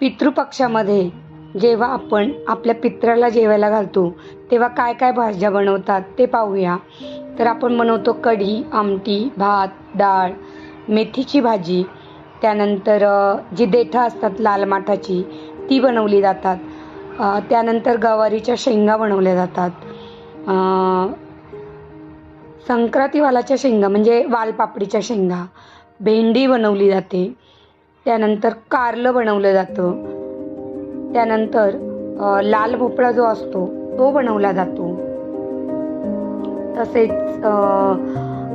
पितृपक्षामध्ये जेव्हा आपण आपल्या पित्राला जेवायला घालतो तेव्हा काय काय भाज्या बनवतात ते पाहूया. तर आपण बनवतो कढी आमटी भात डाळ मेथीची भाजी. त्यानंतर जी देठं असतात लाल माठाची ती बनवली जातात. त्यानंतर गवारीच्या शेंगा बनवल्या जातात. अ, संक्रांतीवालाच्या शेंगा म्हणजे वालपापडीच्या शेंगा. भेंडी बनवली जाते. त्यानंतर कारलं बनवलं जातं. त्यानंतर लाल भोपळा जो असतो तो बनवला जातो. तसेच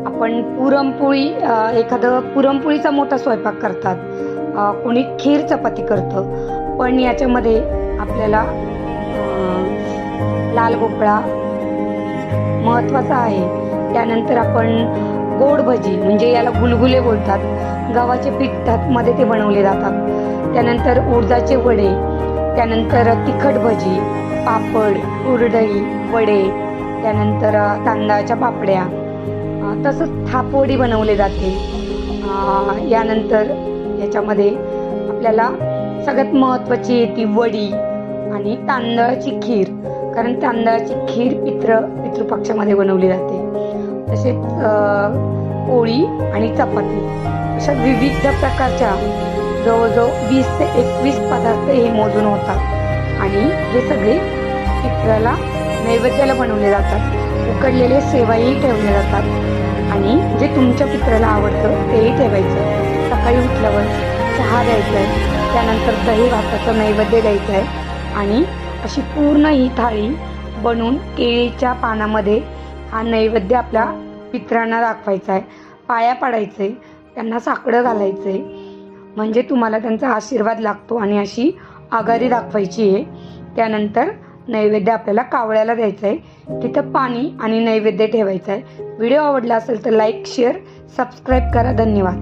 आपण पुरणपोळी एखादं पुरणपोळीचा मोठा स्वयंपाक करतात. कोणी खीर चपाती करतं. पण याच्यामध्ये आपल्याला लाल भोपळा महत्त्वाचा आहे. त्यानंतर आपण गोड भजी म्हणजे याला गुलगुले बोलतात. गव्हाचे पिठामध्ये ते बनवले जातात. त्यानंतर उडदाचे वडे त्यानंतर तिखट भजी पापड उरडई वडे त्यानंतर तांदळाच्या पापड्या. तसंच थापवडी बनवले जाते. यानंतर याच्यामध्ये आपल्याला सगळ्यात महत्त्वाची ती वडी आणि तांदळाची खीर. कारण तांदळाची खीर पित्र पितृपक्षामध्ये बनवली जाते. तसेच पोळी आणि चपाती. अशा विविध प्रकारच्या जवळजवळ वीस ते एकवीस पदार्थ हे मोजून होतात. आणि हे सगळे चित्राला नैवेद्याला बनवले जातात. उकडलेले सेवाही ठेवले जातात. आणि जे तुमच्या पित्राला आवडतं तेही ठेवायचं. सकाळी उठल्यावर चहा द्यायचा आहे. त्यानंतर दही भाताचं नैवेद्य द्यायचं आहे. आणि अशी पूर्ण ही थाळी बनवून केळीच्या पानामध्ये हा नैवेद्य आपल्या पित्रांना दाखवायचा आहे पाया पाडायचं आहे त्यांना साकडं घालायचं आहे म्हणजे तुम्हाला त्यांचा आशीर्वाद लागतो आणि अशी आघारी दाखवायची आहे. त्यानंतर नैवेद्य आपल्याला कावळ्याला द्यायचं आहे तिथं पाणी आणि नैवेद्य ठेवायचं आहे व्हिडिओ आवडला असेल तर लाईक शेअर सबस्क्राईब करा. धन्यवाद.